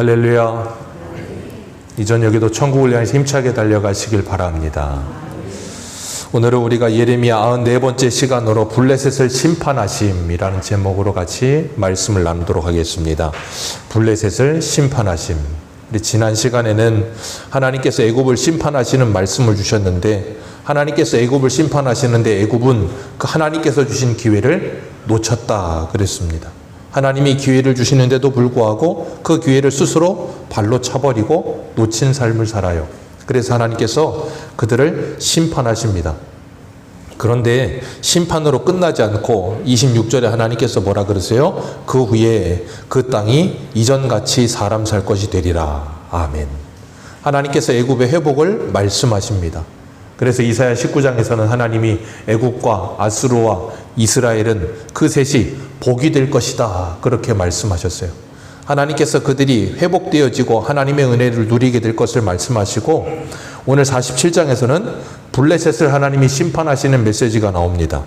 할렐루야. 이전 여기도 천국을 향해서 힘차게 달려가시길 바랍니다. 오늘은 우리가 예레미야 94번째 시간으로 블레셋을 심판하심이라는 제목으로 같이 말씀을 나누도록 하겠습니다. 블레셋을 심판하심. 지난 시간에는 하나님께서 애굽을 심판하시는 말씀을 주셨는데 하나님께서 애굽을 심판하시는데 애굽은 그 하나님께서 주신 기회를 놓쳤다 그랬습니다. 하나님이 기회를 주시는데도 불구하고 그 기회를 스스로 발로 차버리고 놓친 삶을 살아요. 그래서 하나님께서 그들을 심판하십니다. 그런데 심판으로 끝나지 않고 26절에 하나님께서 뭐라 그러세요? 그 후에 그 땅이 이전같이 사람 살 것이 되리라. 아멘. 하나님께서 애굽의 회복을 말씀하십니다. 그래서 이사야 19장에서는 하나님이 애굽과 아스루와 이스라엘은 그 셋이 복이 될 것이다. 그렇게 말씀하셨어요. 하나님께서 그들이 회복되어지고 하나님의 은혜를 누리게 될 것을 말씀하시고 오늘 47장에서는 블레셋을 하나님이 심판하시는 메시지가 나옵니다.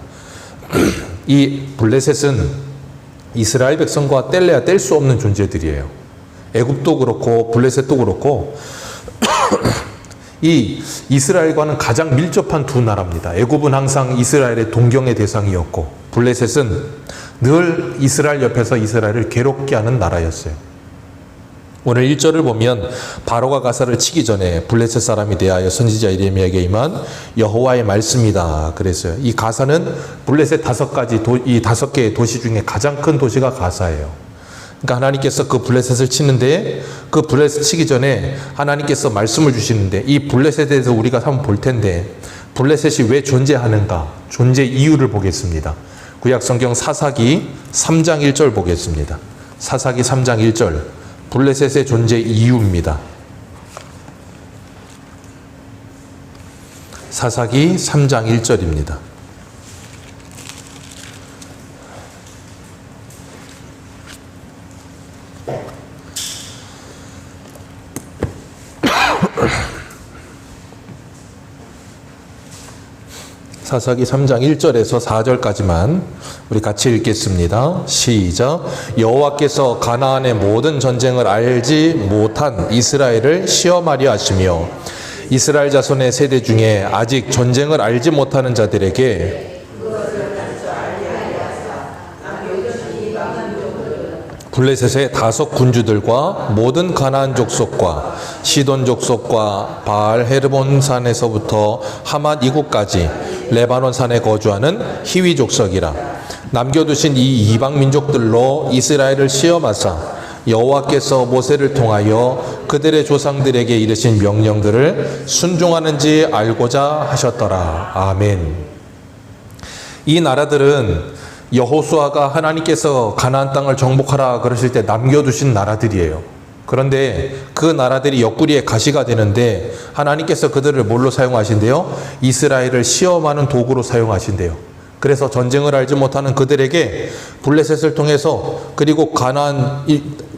이 블레셋은 이스라엘 백성과 뗄래야 뗄 수 없는 존재들이에요. 애굽도 그렇고 블레셋도 그렇고 이 이스라엘과는 가장 밀접한 두 나라입니다. 애굽은 항상 이스라엘의 동경의 대상이었고 블레셋은 늘 이스라엘 옆에서 이스라엘을 괴롭게 하는 나라였어요. 오늘 1절을 보면 바로가 가사를 치기 전에 블레셋 사람이 대하여 선지자 이레미야에게 임한 여호와의 말씀이다 그랬어요. 이 가사는 블레셋 다섯 가지 도, 이 다섯 개의 도시 중에 가장 큰 도시가 가사예요. 그러니까 하나님께서 그 블레셋을 치는데 그 블레셋 치기 전에 하나님께서 말씀을 주시는데 이 블레셋에 대해서 우리가 한번 볼 텐데 블레셋이 왜 존재하는가 존재 이유를 보겠습니다. 구약 성경 사사기 3장 1절 보겠습니다. 사사기 3장 1절 블레셋의 존재 이유입니다. 사사기 3장 1절입니다. 사사기 3장 1절에서 4절까지만 우리 같이 읽겠습니다. 시작. 여호와께서 가나안의 모든 전쟁을 알지 못한 이스라엘을 시험하려 하시며 이스라엘 자손의 세대 중에 아직 전쟁을 알지 못하는 자들에게 블레셋의 다섯 군주들과 모든 가나안 족속과 시돈 족속과 바알 헤르본 산에서부터 하맛 이국까지 레바논 산에 거주하는 히위 족속이라 남겨두신 이 이방 민족들로 이스라엘을 시험하사 여호와께서 모세를 통하여 그들의 조상들에게 이르신 명령들을 순종하는지 알고자 하셨더라. 아멘. 이 나라들은 여호수아가 하나님께서 가나안 땅을 정복하라 그러실 때 남겨두신 나라들이에요. 그런데 그 나라들이 옆구리에 가시가 되는데 하나님께서 그들을 뭘로 사용하신대요? 이스라엘을 시험하는 도구로 사용하신대요. 그래서 전쟁을 알지 못하는 그들에게 블레셋을 통해서 그리고 가나안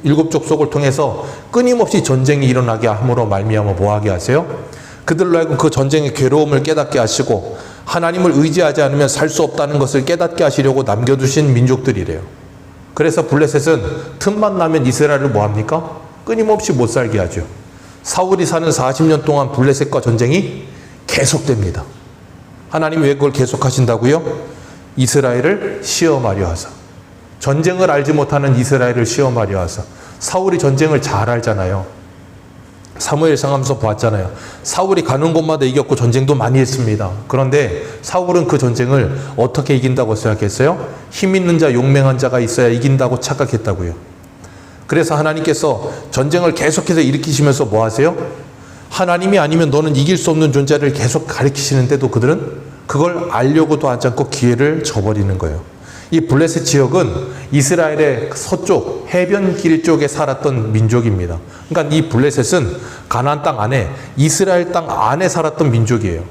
일곱 족속을 통해서 끊임없이 전쟁이 일어나게 함으로 말미암아 뭐하게 하세요? 그들로 하여금 그 전쟁의 괴로움을 깨닫게 하시고 하나님을 의지하지 않으면 살 수 없다는 것을 깨닫게 하시려고 남겨두신 민족들이래요. 그래서 블레셋은 틈만 나면 이스라엘을 뭐합니까? 끊임없이 못 살게 하죠. 사울이 사는 40년 동안 블레셋과 전쟁이 계속됩니다. 하나님 왜 그걸 계속하신다고요? 이스라엘을 시험하려 하사. 전쟁을 알지 못하는 이스라엘을 시험하려 하사. 사울이 전쟁을 잘 알잖아요. 사무엘 상함서 보았잖아요. 사울이 가는 곳마다 이겼고 전쟁도 많이 했습니다. 그런데 사울은 그 전쟁을 어떻게 이긴다고 생각했어요? 힘 있는 자, 용맹한 자가 있어야 이긴다고 착각했다고요. 그래서 하나님께서 전쟁을 계속해서 일으키시면서 뭐 하세요? 하나님이 아니면 너는 이길 수 없는 존재를 계속 가르치시는데도 그들은 그걸 알려고도 하지 않고 기회를 줘버리는 거예요. 이 블레셋 지역은 이스라엘의 서쪽 해변길 쪽에 살았던 민족입니다. 그러니까 이 블레셋은 가나안 땅 안에 이스라엘 땅 안에 살았던 민족이에요.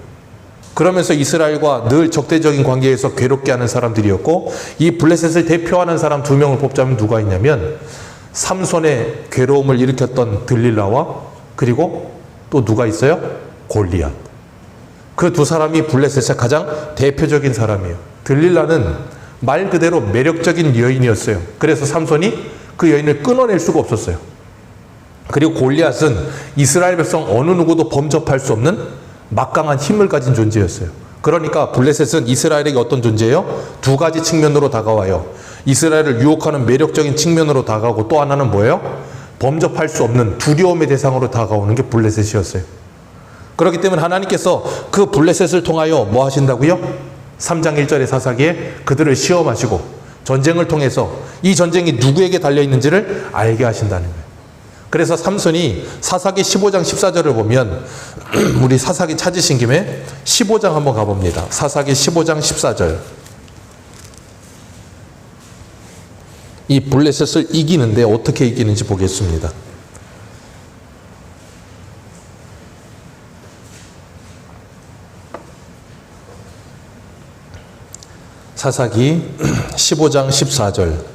그러면서 이스라엘과 늘 적대적인 관계에서 괴롭게 하는 사람들이었고 이 블레셋을 대표하는 사람 두 명을 뽑자면 누가 있냐면 삼손의 괴로움을 일으켰던 들릴라와 그리고 또 누가 있어요? 골리앗. 그 두 사람이 블레셋의 가장 대표적인 사람이에요. 들릴라는 말 그대로 매력적인 여인이었어요. 그래서 삼손이 그 여인을 끊어낼 수가 없었어요. 그리고 골리앗은 이스라엘 백성 어느 누구도 범접할 수 없는 막강한 힘을 가진 존재였어요. 그러니까 블레셋은 이스라엘에게 어떤 존재예요? 두 가지 측면으로 다가와요. 이스라엘을 유혹하는 매력적인 측면으로 다가오고 또 하나는 뭐예요? 범접할 수 없는 두려움의 대상으로 다가오는 게 블레셋이었어요. 그렇기 때문에 하나님께서 그 블레셋을 통하여 뭐 하신다고요? 3장 1절의 사사기에 그들을 시험하시고 전쟁을 통해서 이 전쟁이 누구에게 달려 있는지를 알게 하신다는 거예요. 그래서 삼손이 사사기 15장 14절을 보면 우리 사사기 찾으신 김에 15장 한번 가봅니다. 사사기 15장 14절. 이 블레셋을 이기는데 어떻게 이기는지 보겠습니다. 사사기 15장 14절.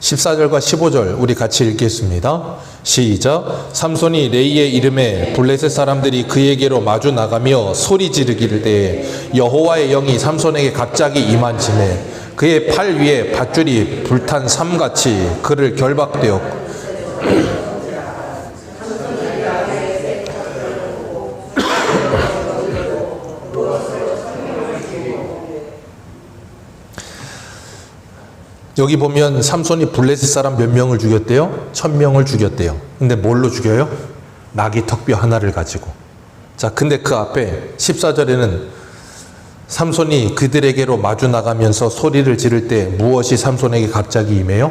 14절과 15절 우리 같이 읽겠습니다. 시작. 삼손이 레이의 이름에 블레셋 사람들이 그에게로 마주 나가며 소리 지르기를 때 여호와의 영이 삼손에게 갑자기 임한지매 그의 팔 위에 밧줄이 불탄 삼같이 그를 결박되었고 여기 보면 삼손이 블레셋 사람 몇 명을 죽였대요? 천 명을 죽였대요. 근데 뭘로 죽여요? 나귀 턱뼈 하나를 가지고. 자, 근데 그 앞에 14절에는 삼손이 그들에게로 마주 나가면서 소리를 지를 때 무엇이 삼손에게 갑자기 임해요?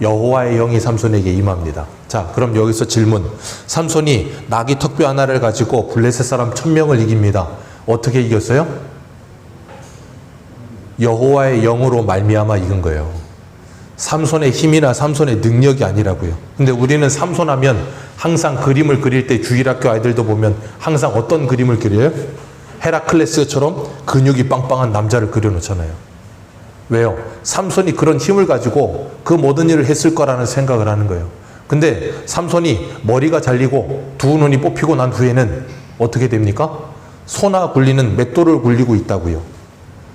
여호와의 영이 삼손에게 임합니다. 자, 그럼 여기서 질문. 삼손이 나귀 턱뼈 하나를 가지고 블레셋 사람 천 명을 이깁니다. 어떻게 이겼어요? 여호와의 영으로 말미암아 이긴 거예요. 삼손의 힘이나 삼손의 능력이 아니라고요. 근데 우리는 삼손하면 항상 그림을 그릴 때 주일학교 아이들도 보면 항상 어떤 그림을 그려요? 헤라클레스처럼 근육이 빵빵한 남자를 그려놓잖아요. 왜요? 삼손이 그런 힘을 가지고 그 모든 일을 했을 거라는 생각을 하는 거예요. 근데 삼손이 머리가 잘리고 두 눈이 뽑히고 난 후에는 어떻게 됩니까? 소나 굴리는 맷돌을 굴리고 있다고요.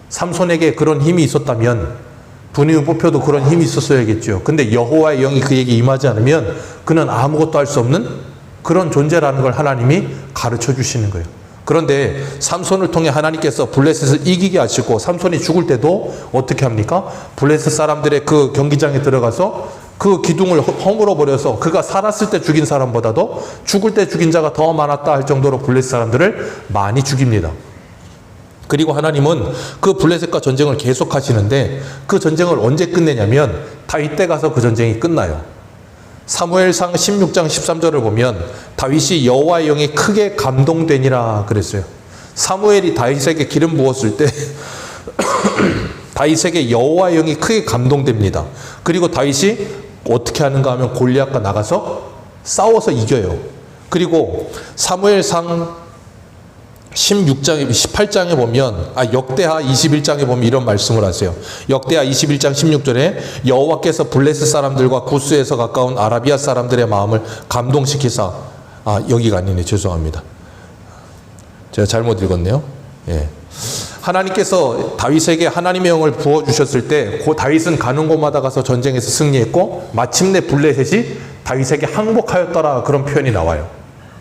삼손에게 그런 힘이 있었다면 분이 뽑혀도 그런 힘이 있었어야겠죠. 근데 여호와의 영이 그에게 임하지 않으면 그는 아무것도 할 수 없는 그런 존재라는 걸 하나님이 가르쳐 주시는 거예요. 그런데 삼손을 통해 하나님께서 블레셋을 이기게 하시고 삼손이 죽을 때도 어떻게 합니까? 블레셋 사람들의 그 경기장에 들어가서 그 기둥을 허물어 버려서 그가 살았을 때 죽인 사람보다도 죽을 때 죽인 자가 더 많았다 할 정도로 블레셋 사람들을 많이 죽입니다. 그리고 하나님은 그 블레셋과 전쟁을 계속 하시는데 그 전쟁을 언제 끝내냐면 다윗 때 가서 그 전쟁이 끝나요. 사무엘상 16장 13절을 보면 다윗이 여호와의 영에 크게 감동되니라 그랬어요. 사무엘이 다윗에게 기름 부었을 때 다윗에게 여호와의 영이 크게 감동됩니다. 그리고 다윗이 어떻게 하는가 하면 골리앗과 나가서 싸워서 이겨요. 그리고 사무엘상 16장에 18장에 보면 아 역대하 21장에 보면 이런 말씀을 하세요. 역대하 21장 16절에 여호와께서 블레셋 사람들과 구스에서 가까운 아라비아 사람들의 마음을 감동시키사 아 여기가 아니네 죄송합니다. 제가 잘못 읽었네요. 예. 하나님께서 다윗에게 하나님의 영을 부어 주셨을 때 그 다윗은 가는 곳마다 가서 전쟁에서 승리했고 마침내 블레셋이 다윗에게 항복하였더라 그런 표현이 나와요.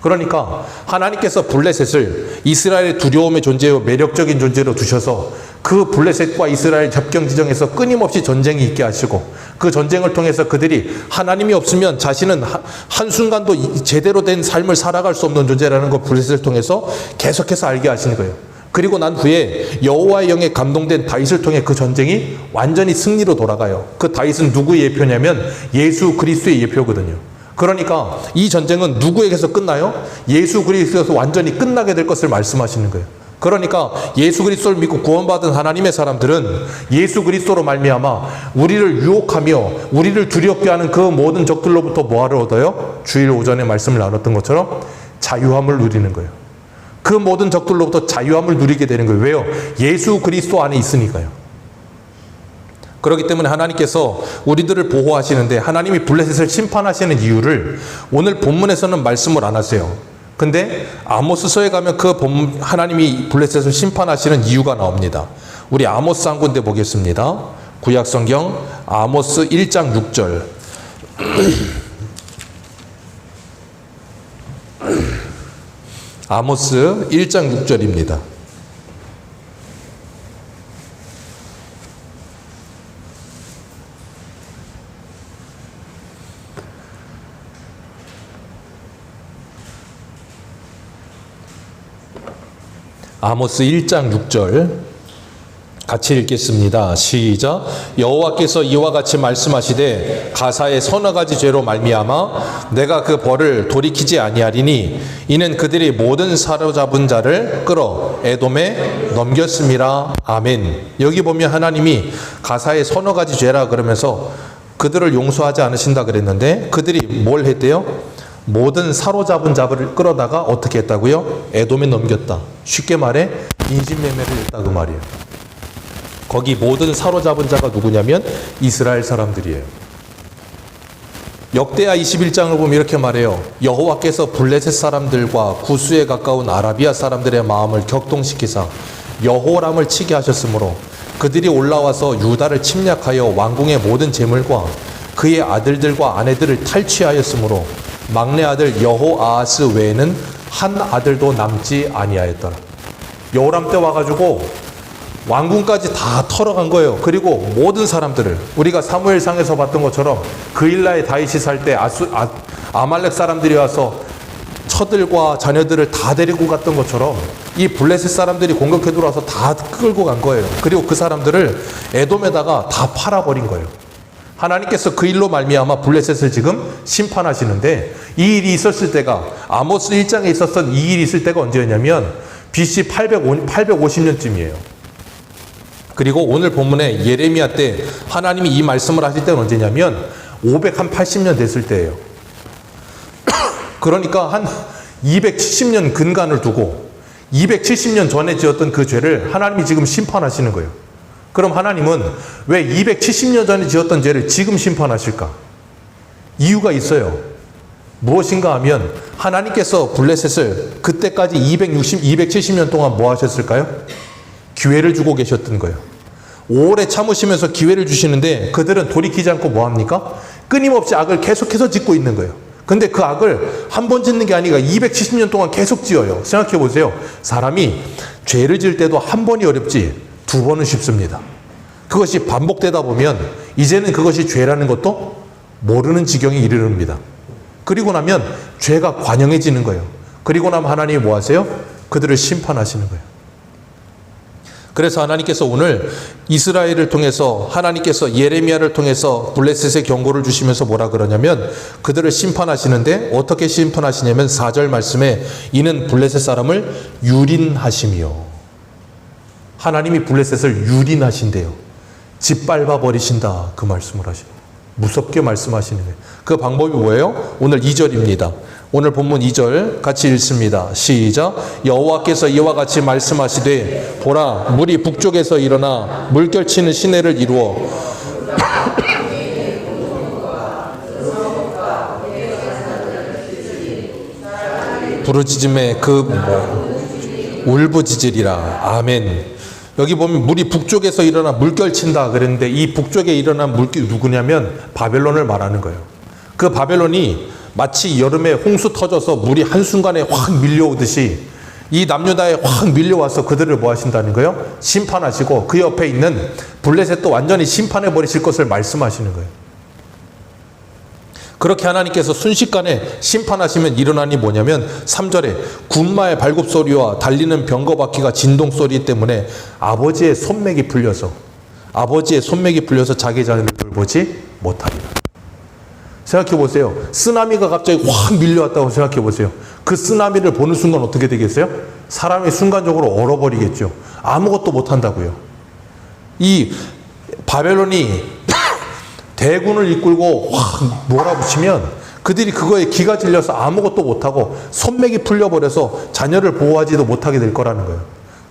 그러니까 하나님께서 블레셋을 이스라엘의 두려움의 존재요 매력적인 존재로 두셔서 그 블레셋과 이스라엘 접경 지정에서 끊임없이 전쟁이 있게 하시고 그 전쟁을 통해서 그들이 하나님이 없으면 자신은 한순간도 제대로 된 삶을 살아갈 수 없는 존재라는 걸 블레셋을 통해서 계속해서 알게 하시는 거예요. 그리고 난 후에 여호와의 영에 감동된 다윗을 통해 그 전쟁이 완전히 승리로 돌아가요. 그 다윗은 누구의 예표냐면 예수 그리스도의 예표거든요. 그러니까 이 전쟁은 누구에게서 끝나요? 예수 그리스도에서 완전히 끝나게 될 것을 말씀하시는 거예요. 그러니까 예수 그리스도를 믿고 구원받은 하나님의 사람들은 예수 그리스도로 말미암아 우리를 유혹하며 우리를 두렵게 하는 그 모든 적들로부터 뭐하러 얻어요? 주일 오전에 말씀을 나눴던 것처럼 자유함을 누리는 거예요. 그 모든 적들로부터 자유함을 누리게 되는 거예요. 왜요? 예수 그리스도 안에 있으니까요. 그렇기 때문에 하나님께서 우리들을 보호하시는데 하나님이 블레셋을 심판하시는 이유를 오늘 본문에서는 말씀을 안 하세요. 근데 아모스서에 가면 그 본, 하나님이 블레셋을 심판하시는 이유가 나옵니다. 우리 아모스 한 군데 보겠습니다. 구약성경 아모스 1장 6절. 아모스 1장 6절입니다. 아모스 1장 6절 같이 읽겠습니다. 시작. 여호와께서 이와 같이 말씀하시되 가사의 서너 가지 죄로 말미암아 내가 그 벌을 돌이키지 아니하리니 이는 그들이 모든 사로잡은 자를 끌어 에돔에 넘겼음이라. 아멘. 여기 보면 하나님이 가사의 서너 가지 죄라 그러면서 그들을 용서하지 않으신다 그랬는데 그들이 뭘 했대요? 모든 사로잡은 자를 끌어다가 어떻게 했다고요? 에돔에 넘겼다. 쉽게 말해 인신매매를 했다 그 말이에요. 거기 모든 사로잡은 자가 누구냐면 이스라엘 사람들이에요. 역대하 21장을 보면 이렇게 말해요. 여호와께서 블레셋 사람들과 구수에 가까운 아라비아 사람들의 마음을 격동시키사 여호람을 치게 하셨으므로 그들이 올라와서 유다를 침략하여 왕궁의 모든 재물과 그의 아들들과 아내들을 탈취하였으므로 막내 아들 여호아하스 외에는 한 아들도 남지 아니하였더라. 여호람 때 와가지고 왕궁까지 다 털어간 거예요. 그리고 모든 사람들을 우리가 사무엘상에서 봤던 것처럼 그일라에 다윗이 살때 아, 아말렉 사람들이 와서 처들과 자녀들을 다 데리고 갔던 것처럼 이 블레셋 사람들이 공격해 들어와서 다 끌고 간 거예요. 그리고 그 사람들을 에돔에다가 다 팔아버린 거예요. 하나님께서 그 일로 말미암아 블레셋을 지금 심판하시는데 이 일이 있었을 때가 아모스 1장에 있었던 이 일이 있을 때가 언제였냐면 BC 850년쯤이에요. 그리고 오늘 본문에 예레미야 때 하나님이 이 말씀을 하실 때는 언제냐면 580년 됐을 때예요. 그러니까 한 270년 근간을 두고 270년 전에 지었던 그 죄를 하나님이 지금 심판하시는 거예요. 그럼 하나님은 왜 270년 전에 지었던 죄를 지금 심판하실까? 이유가 있어요. 무엇인가 하면 하나님께서 블레셋을 그때까지 260, 270년 동안 뭐 하셨을까요? 기회를 주고 계셨던 거예요. 오래 참으시면서 기회를 주시는데 그들은 돌이키지 않고 뭐 합니까? 끊임없이 악을 계속해서 짓고 있는 거예요. 근데 그 악을 한 번 짓는 게 아니라 270년 동안 계속 지어요. 생각해 보세요. 사람이 죄를 지을 때도 한 번이 어렵지 두 번은 쉽습니다. 그것이 반복되다 보면 이제는 그것이 죄라는 것도 모르는 지경에 이르릅니다. 그리고 나면 죄가 관영해지는 거예요. 그리고 나면 하나님이 뭐 하세요? 그들을 심판하시는 거예요. 그래서 하나님께서 오늘 이스라엘을 통해서 하나님께서 예레미야를 통해서 블레셋의 경고를 주시면서 뭐라 그러냐면 그들을 심판하시는데 어떻게 심판하시냐면 4절 말씀에 이는 블레셋 사람을 유린하심이요. 하나님이 블레셋을 유린하신대요. 짓밟아 버리신다 그 말씀을 하시는 무섭게 말씀하시는 거예요. 그 방법이 뭐예요? 오늘 2절입니다. 오늘 본문 2절 같이 읽습니다. 시작. 여호와께서 이와 같이 말씀하시되 보라 물이 북쪽에서 일어나 물결치는 시내를 이루어 부르짖음에 그 뭐, 울부짖으리라. 아멘. 여기 보면 물이 북쪽에서 일어나 물결친다 그랬는데 이 북쪽에 일어난 물결 누구냐면 바벨론을 말하는 거예요. 그 바벨론이 마치 여름에 홍수 터져서 물이 한순간에 확 밀려오듯이 이 남유다에 확 밀려와서 그들을 뭐 하신다는 거예요? 심판하시고 그 옆에 있는 블레셋도 완전히 심판해 버리실 것을 말씀하시는 거예요. 그렇게 하나님께서 순식간에 심판하시면 일어나니 뭐냐면 3절에 군마의 발굽 소리와 달리는 병거 바퀴가 진동 소리 때문에 아버지의 손맥이 풀려서 아버지의 손맥이 풀려서 자기 자녀를 돌보지 못하리라. 생각해 보세요. 쓰나미가 갑자기 확 밀려왔다고 생각해 보세요. 그 쓰나미를 보는 순간 어떻게 되겠어요? 사람이 순간적으로 얼어버리겠죠. 아무것도 못 한다고요. 이 바벨론이 대군을 이끌고 확 몰아붙이면 그들이 그거에 기가 질려서 아무것도 못하고 손맥이 풀려버려서 자녀를 보호하지도 못하게 될 거라는 거예요.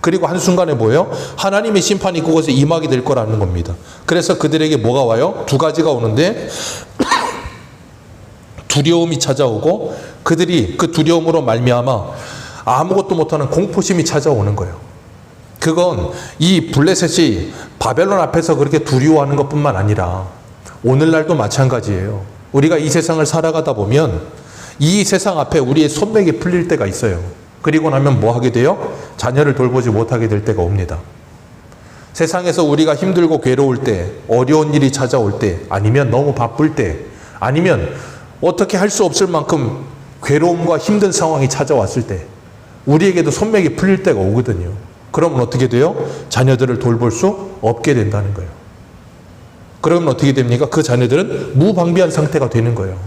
그리고 한순간에 뭐예요? 하나님의 심판이 그곳에 임하게 될 거라는 겁니다. 그래서 그들에게 뭐가 와요? 두 가지가 오는데 두려움이 찾아오고 그들이 그 두려움으로 말미암아 아무것도 못하는 공포심이 찾아오는 거예요. 그건 이 블레셋이 바벨론 앞에서 그렇게 두려워하는 것뿐만 아니라 오늘날도 마찬가지예요. 우리가 이 세상을 살아가다 보면 이 세상 앞에 우리의 손맥이 풀릴 때가 있어요. 그리고 나면 뭐 하게 돼요? 자녀를 돌보지 못하게 될 때가 옵니다. 세상에서 우리가 힘들고 괴로울 때, 어려운 일이 찾아올 때, 아니면 너무 바쁠 때, 아니면 어떻게 할 수 없을 만큼 괴로움과 힘든 상황이 찾아왔을 때, 우리에게도 손맥이 풀릴 때가 오거든요. 그러면 어떻게 돼요? 자녀들을 돌볼 수 없게 된다는 거예요. 그러면 어떻게 됩니까? 그 자녀들은 무방비한 상태가 되는 거예요.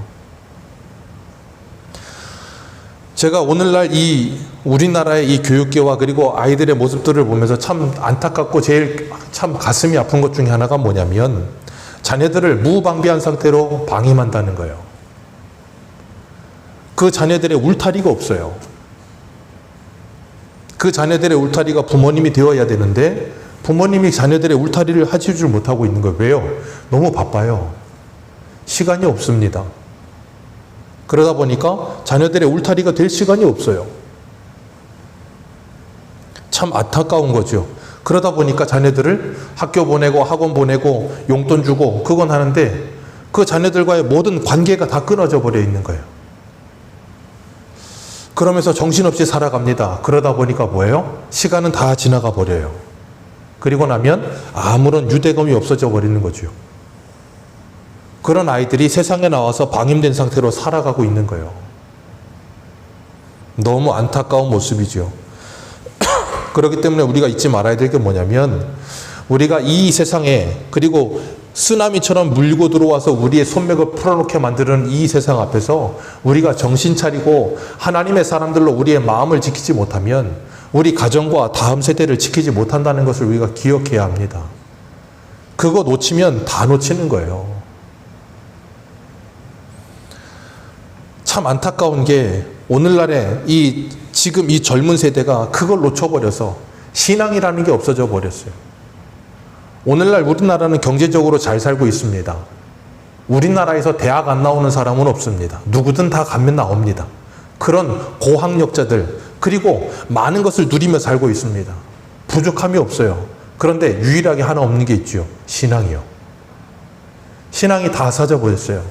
제가 오늘날 이 우리나라의 이 교육계와 그리고 아이들의 모습들을 보면서 참 안타깝고 제일 참 가슴이 아픈 것 중에 하나가 뭐냐면 자녀들을 무방비한 상태로 방임한다는 거예요. 그 자녀들의 울타리가 없어요. 그 자녀들의 울타리가 부모님이 되어야 되는데 부모님이 자녀들의 울타리를 하지 못하고 있는 거예요. 왜요? 너무 바빠요. 시간이 없습니다. 그러다 보니까 자녀들의 울타리가 될 시간이 없어요. 참 안타까운 거죠. 그러다 보니까 자녀들을 학교 보내고 학원 보내고 용돈 주고 그건 하는데 그 자녀들과의 모든 관계가 다 끊어져 버려 있는 거예요. 그러면서 정신없이 살아갑니다. 그러다 보니까 뭐예요? 시간은 다 지나가 버려요. 그리고 나면 아무런 유대감이 없어져 버리는 거죠. 그런 아이들이 세상에 나와서 방임된 상태로 살아가고 있는 거예요. 너무 안타까운 모습이죠. 그렇기 때문에 우리가 잊지 말아야 될 게 뭐냐면 우리가 이 세상에 그리고 쓰나미처럼 물고 들어와서 우리의 손맥을 풀어놓게 만드는 이 세상 앞에서 우리가 정신 차리고 하나님의 사람들로 우리의 마음을 지키지 못하면 우리 가정과 다음 세대를 지키지 못한다는 것을 우리가 기억해야 합니다. 그거 놓치면 다 놓치는 거예요. 참 안타까운 게 오늘날에 이 지금 이 젊은 세대가 그걸 놓쳐버려서 신앙이라는 게 없어져 버렸어요. 오늘날 우리나라는 경제적으로 잘 살고 있습니다. 우리나라에서 대학 안 나오는 사람은 없습니다. 누구든 다 가면 나옵니다. 그런 고학력자들, 그리고 많은 것을 누리며 살고 있습니다. 부족함이 없어요. 그런데 유일하게 하나 없는 게 있죠. 신앙이요. 신앙이 다 사져 버렸어요.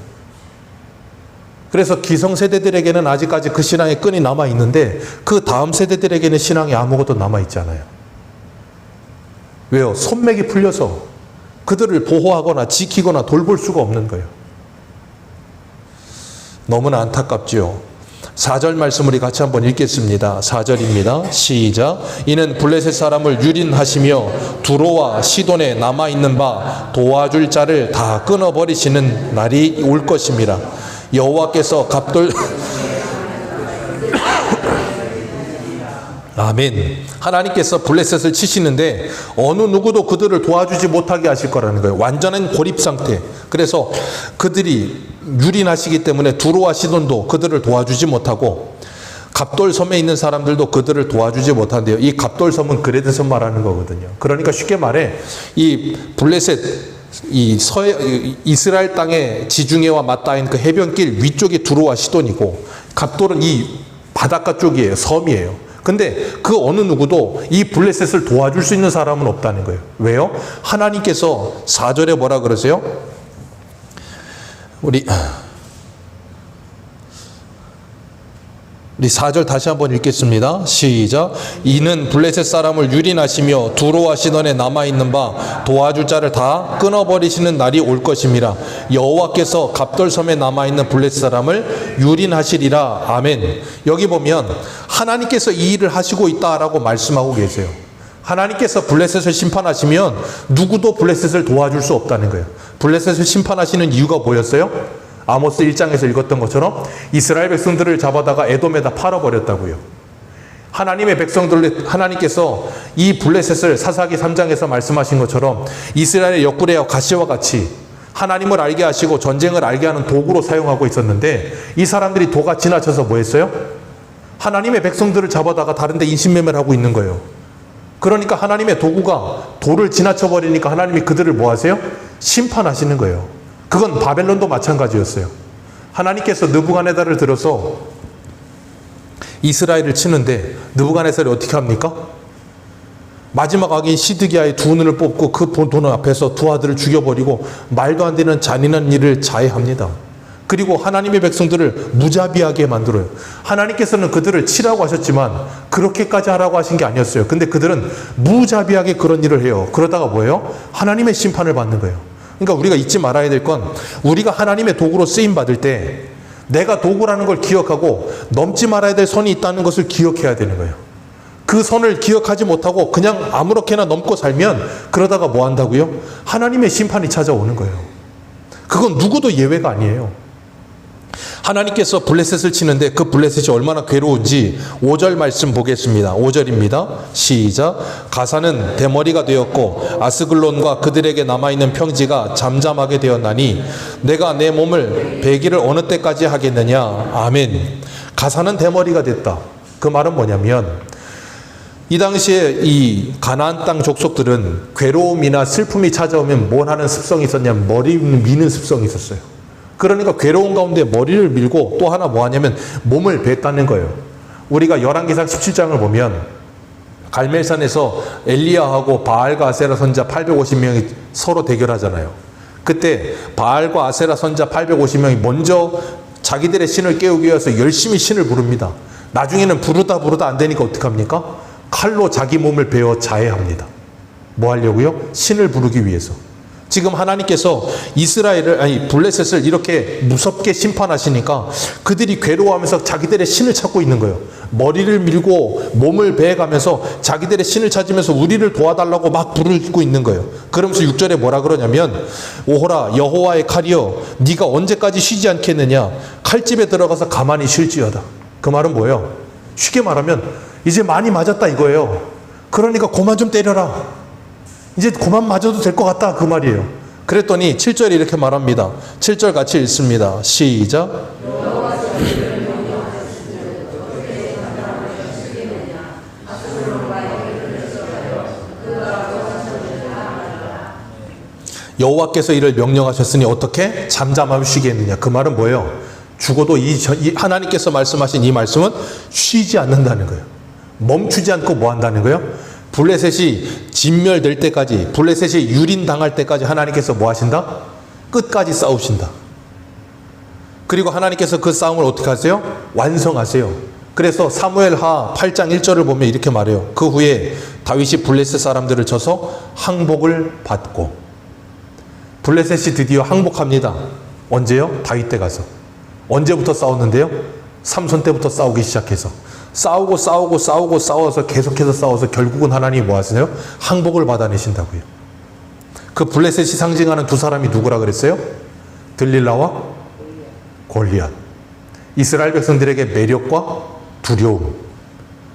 그래서 기성세대들에게는 아직까지 그 신앙의 끈이 남아 있는데 그 다음 세대들에게는 신앙이 아무것도 남아 있잖아요. 왜요? 손맥이 풀려서 그들을 보호하거나 지키거나 돌볼 수가 없는 거예요. 너무나 안타깝지요. 4절 말씀 우리 같이 한번 읽겠습니다. 4절입니다. 시작. 이는 블레셋 사람을 유린하시며 두로와 시돈에 남아 있는 바 도와줄 자를 다 끊어 버리시는 날이 올 것입니다. 여호와께서 갑돌 아멘. 하나님께서 블레셋을 치시는데 어느 누구도 그들을 도와주지 못하게 하실 거라는 거예요. 완전한 고립 상태. 그래서 그들이 유린하시기 때문에 두로와 시돈도 그들을 도와주지 못하고 갑돌 섬에 있는 사람들도 그들을 도와주지 못한대요. 이 갑돌 섬은 그레드 섬 말하는 거거든요. 그러니까 쉽게 말해 이 블레셋 이 서해 이스라엘 땅의 지중해와 맞닿은 그 해변길 위쪽이 두로와 시돈이고 갑돌은 이 바닷가 쪽이에요. 섬이에요. 근데 그 어느 누구도 이 블레셋을 도와줄 수 있는 사람은 없다는 거예요. 왜요? 하나님께서 4절에 뭐라 그러세요? 우리 우리 4절 다시 한번 읽겠습니다. 시작. 이는 블레셋 사람을 유린하시며 두로와 시돈에 남아 있는 바 도와줄 자를 다 끊어 버리시는 날이 올 것임이라. 여호와께서 갑돌 섬에 남아 있는 블레셋 사람을 유린하시리라. 아멘. 여기 보면 하나님께서 이 일을 하시고 있다라고 말씀하고 계세요. 하나님께서 블레셋을 심판하시면 누구도 블레셋을 도와줄 수 없다는 거예요. 블레셋을 심판하시는 이유가 뭐였어요? 아모스 1장에서 읽었던 것처럼 이스라엘 백성들을 잡아다가 에돔에다 팔아버렸다고요. 하나님의 백성들 하나님께서 이 블레셋을 사사기 3장에서 말씀하신 것처럼 이스라엘의 옆구리와 가시와 같이 하나님을 알게 하시고 전쟁을 알게 하는 도구로 사용하고 있었는데 이 사람들이 도가 지나쳐서 뭐 했어요? 하나님의 백성들을 잡아다가 다른데 인신매매를 하고 있는 거예요. 그러니까 하나님의 도구가 도를 지나쳐 버리니까 하나님이 그들을 뭐 하세요? 심판하시는 거예요. 그건 바벨론도 마찬가지였어요. 하나님께서 느부갓네살을 들어서 이스라엘을 치는데 느부갓네살이 어떻게 합니까? 마지막 악인 시드기야의 두 눈을 뽑고 그 돈 앞에서 두 아들을 죽여버리고 말도 안 되는 잔인한 일을 자해합니다. 그리고 하나님의 백성들을 무자비하게 만들어요. 하나님께서는 그들을 치라고 하셨지만 그렇게까지 하라고 하신 게 아니었어요. 근데 그들은 무자비하게 그런 일을 해요. 그러다가 뭐예요? 하나님의 심판을 받는 거예요. 그러니까 우리가 잊지 말아야 될 건 우리가 하나님의 도구로 쓰임 받을 때 내가 도구라는 걸 기억하고 넘지 말아야 될 선이 있다는 것을 기억해야 되는 거예요. 그 선을 기억하지 못하고 그냥 아무렇게나 넘고 살면 그러다가 뭐 한다고요? 하나님의 심판이 찾아오는 거예요. 그건 누구도 예외가 아니에요. 하나님께서 블레셋을 치는데 그 블레셋이 얼마나 괴로운지 5절 말씀 보겠습니다. 5절입니다. 시작. 가사는 대머리가 되었고 아스글론과 그들에게 남아있는 평지가 잠잠하게 되었나니 내가 내 몸을 배기를 어느 때까지 하겠느냐. 아멘. 가사는 대머리가 됐다. 그 말은 뭐냐면 이 당시에 이 가나안 땅 족속들은 괴로움이나 슬픔이 찾아오면 뭘 하는 습성이 있었냐면 머리 미는 습성이 있었어요. 그러니까 괴로운 가운데 머리를 밀고 또 하나 뭐 하냐면 몸을 뱉다는 거예요. 우리가 열왕기상 17장을 보면 갈멜산에서 엘리야하고 바알과 아세라 선자 850명이 서로 대결하잖아요. 그때 바알과 아세라 선자 850명이 먼저 자기들의 신을 깨우기 위해서 열심히 신을 부릅니다. 나중에는 부르다 부르다 안 되니까 어떡합니까? 칼로 자기 몸을 베어 자해합니다. 뭐 하려고요? 신을 부르기 위해서. 지금 하나님께서 이스라엘을 아니 블레셋을 이렇게 무섭게 심판하시니까 그들이 괴로워하면서 자기들의 신을 찾고 있는 거예요. 머리를 밀고 몸을 베어가면서 자기들의 신을 찾으면서 우리를 도와달라고 막 부르고 있는 거예요. 그러면서 6절에 뭐라 그러냐면 오호라 여호와의 칼이여 네가 언제까지 쉬지 않겠느냐 칼집에 들어가서 가만히 쉴지어다. 그 말은 뭐예요? 쉽게 말하면 이제 많이 맞았다 이거예요. 그러니까 그만 좀 때려라. 이제 그만 맞아도 될 것 같다 그 말이에요. 그랬더니 7절에 이렇게 말합니다. 7절 같이 읽습니다. 시작. 여호와께서 이를 명령하셨으니 어떻게 잠잠하며 쉬겠느냐. 그 말은 뭐예요? 죽어도 이, 저- 이 하나님께서 말씀하신 이 말씀은 쉬지 않는다는 거예요. 멈추지 않고 뭐 한다는 거예요? 블레셋이 진멸될 때까지, 블레셋이 유린당할 때까지 하나님께서 뭐 하신다? 끝까지 싸우신다. 그리고 하나님께서 그 싸움을 어떻게 하세요? 완성하세요. 그래서 사무엘 하 8장 1절을 보면 이렇게 말해요. 그 후에 다윗이 블레셋 사람들을 쳐서 항복을 받고 블레셋이 드디어 항복합니다. 언제요? 다윗 때 가서. 언제부터 싸웠는데요? 삼손 때부터 싸우기 시작해서 싸우고 싸우고 싸우고 싸워서 계속해서 싸워서 결국은 하나님이 뭐 하세요? 항복을 받아내신다고요. 그 블레셋이 상징하는 두 사람이 누구라 그랬어요? 들릴라와 골리앗. 이스라엘 백성들에게 매력과 두려움.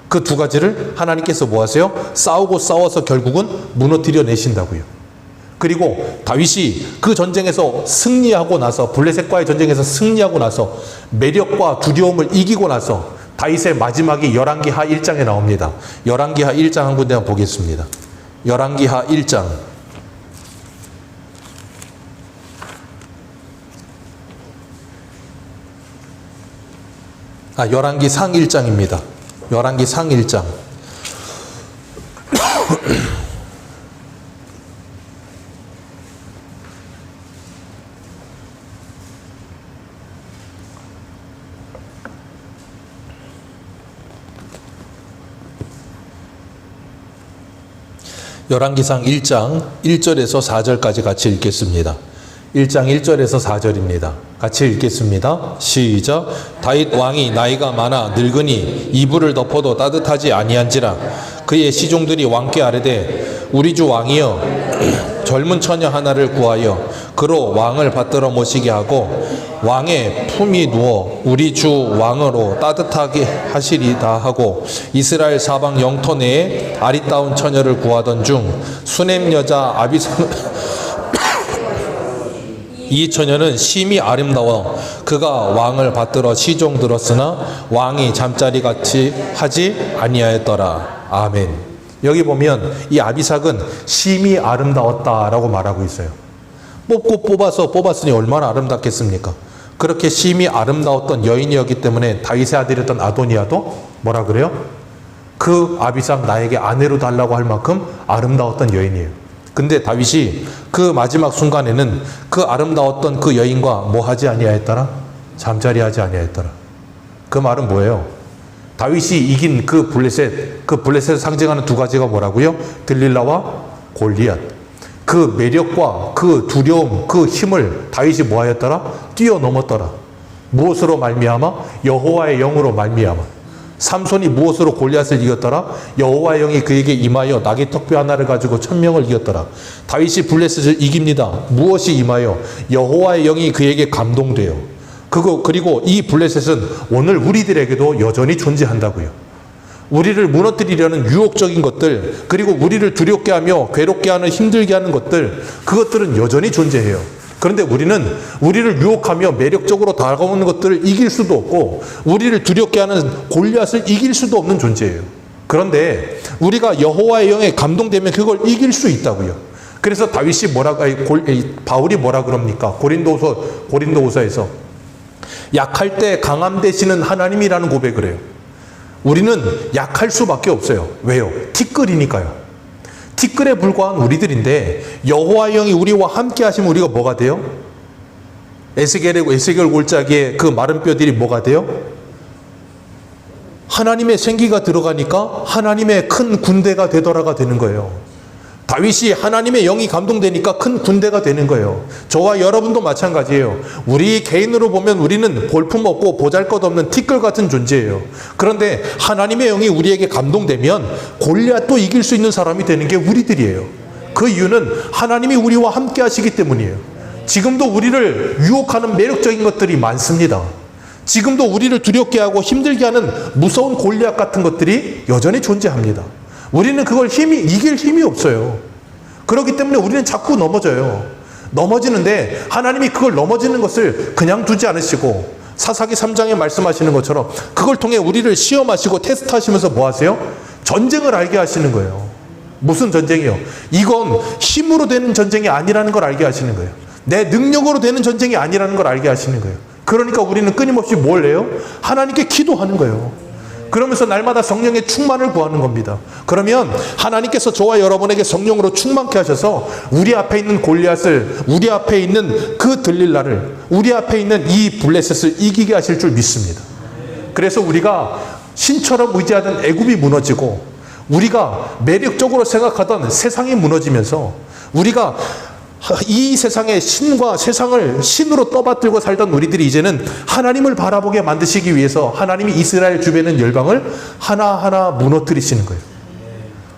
그 두 가지를 하나님께서 뭐 하세요? 싸우고 싸워서 결국은 무너뜨려 내신다고요. 그리고 다윗이 그 전쟁에서 승리하고 나서 블레셋과의 전쟁에서 승리하고 나서 매력과 두려움을 이기고 나서 다윗의 마지막이 열왕기하 1장에 나옵니다. 열왕기하 1장 한 군데 한번 보겠습니다. 열왕기하 1장 아, 열왕기 상 1장입니다. 열왕기 상 1장. 열왕기상 1장 1절에서 4절까지 같이 읽겠습니다. 1장 1절에서 4절입니다. 같이 읽겠습니다. 시작. 다윗 왕이 나이가 많아 늙으니 이불을 덮어도 따뜻하지 아니한지라 그의 시종들이 왕께 아뢰되 우리 주 왕이여 젊은 처녀 하나를 구하여 그로 왕을 받들어 모시게 하고 왕의 품이 누워 우리 주 왕으로 따뜻하게 하시리다 하고 이스라엘 사방 영토 내에 아리따운 처녀를 구하던 중 수냄 여자 아비스 이 처녀는 심히 아름다워 그가 왕을 받들어 시종 들었으나 왕이 잠자리 같이 하지 아니하였더라 아멘. 여기 보면 이 아비삭은 심히 아름다웠다라고 말하고 있어요. 뽑고 뽑아서 뽑았으니 얼마나 아름답겠습니까? 그렇게 심히 아름다웠던 여인이었기 때문에 다윗의 아들이었던 아도니아도 뭐라 그래요? 그 아비삭 나에게 아내로 달라고 할 만큼 아름다웠던 여인이에요. 근데 다윗이 그 마지막 순간에는 그 아름다웠던 그 여인과 뭐 하지 아니하였더라? 잠자리 하지 아니하였더라. 그 말은 뭐예요? 다윗이 이긴 그 블레셋, 그 블레셋을 상징하는 두 가지가 뭐라고요? 들릴라와 골리앗. 그 매력과 그 두려움, 그 힘을 다윗이 뭐하였더라? 뛰어넘었더라. 무엇으로 말미암아? 여호와의 영으로 말미암아. 삼손이 무엇으로 골리앗을 이겼더라? 여호와의 영이 그에게 임하여 나귀 턱뼈 하나를 가지고 천명을 이겼더라. 다윗이 블레셋을 이깁니다. 무엇이 임하여? 여호와의 영이 그에게 감동돼요. 그거 그리고 이 블레셋은 오늘 우리들에게도 여전히 존재한다고요. 우리를 무너뜨리려는 유혹적인 것들, 그리고 우리를 두렵게 하며 괴롭게 하는 힘들게 하는 것들, 그것들은 여전히 존재해요. 그런데 우리는 우리를 유혹하며 매력적으로 다가오는 것들을 이길 수도 없고, 우리를 두렵게 하는 골리앗을 이길 수도 없는 존재예요. 그런데 우리가 여호와의 영에 감동되면 그걸 이길 수 있다고요. 그래서 다윗이 뭐라, 아니, 골- 이, 바울이 뭐라 그럽니까? 고린도서, 고린도후서에서 약할 때 강함 되시는 하나님이라는 고백을 해요. 우리는 약할 수밖에 없어요. 왜요? 티끌이니까요. 티끌에 불과한 우리들인데 여호와 영이 우리와 함께 하시면 우리가 뭐가 돼요? 에스겔의 에스겔 골짜기에 그 마른 뼈들이 뭐가 돼요? 하나님의 생기가 들어가니까 하나님의 큰 군대가 되더라가 되는 거예요. 다윗이 하나님의 영이 감동되니까 큰 군대가 되는 거예요. 저와 여러분도 마찬가지예요. 우리 개인으로 보면 우리는 볼품 없고 보잘것 없는 티끌 같은 존재예요. 그런데 하나님의 영이 우리에게 감동되면 골리앗도 이길 수 있는 사람이 되는 게 우리들이에요. 그 이유는 하나님이 우리와 함께 하시기 때문이에요. 지금도 우리를 유혹하는 매력적인 것들이 많습니다. 지금도 우리를 두렵게 하고 힘들게 하는 무서운 골리앗 같은 것들이 여전히 존재합니다. 우리는 그걸 힘이 이길 힘이 없어요. 그렇기 때문에 우리는 자꾸 넘어져요. 넘어지는데 하나님이 그걸 넘어지는 것을 그냥 두지 않으시고 사사기 3장에 말씀하시는 것처럼 그걸 통해 우리를 시험하시고 테스트하시면서 뭐 하세요? 전쟁을 알게 하시는 거예요. 무슨 전쟁이요? 이건 힘으로 되는 전쟁이 아니라는 걸 알게 하시는 거예요. 내 능력으로 되는 전쟁이 아니라는 걸 알게 하시는 거예요. 그러니까 우리는 끊임없이 뭘 해요? 하나님께 기도하는 거예요. 그러면서 날마다 성령의 충만을 구하는 겁니다. 그러면 하나님께서 저와 여러분에게 성령으로 충만케 하셔서 우리 앞에 있는 골리앗을 우리 앞에 있는 그 들릴라를 우리 앞에 있는 이 블레셋을 이기게 하실 줄 믿습니다. 그래서 우리가 신처럼 의지하던 애굽이 무너지고 우리가 매력적으로 생각하던 세상이 무너지면서 우리가 이 세상의 신과 세상을 신으로 떠받들고 살던 우리들이 이제는 하나님을 바라보게 만드시기 위해서 하나님이 이스라엘 있는 열방을 하나하나 무너뜨리시는 거예요.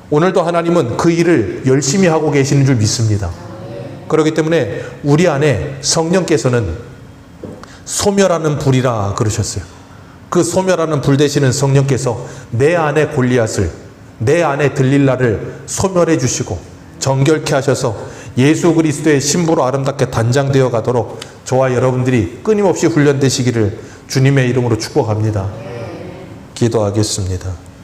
오늘도 하나님은 그 일을 열심히 하고 계시는 줄 믿습니다. 그렇기 때문에 우리 안에 성령께서는 소멸하는 불이라 그러셨어요. 그 소멸하는 불 되시는 성령께서 내 안에 골리앗을 내 안에 들릴라를 소멸해 주시고 정결케 하셔서 예수 그리스도의 신부로 아름답게 단장되어 가도록 저와 여러분들이 끊임없이 훈련되시기를 주님의 이름으로 축복합니다. 기도하겠습니다.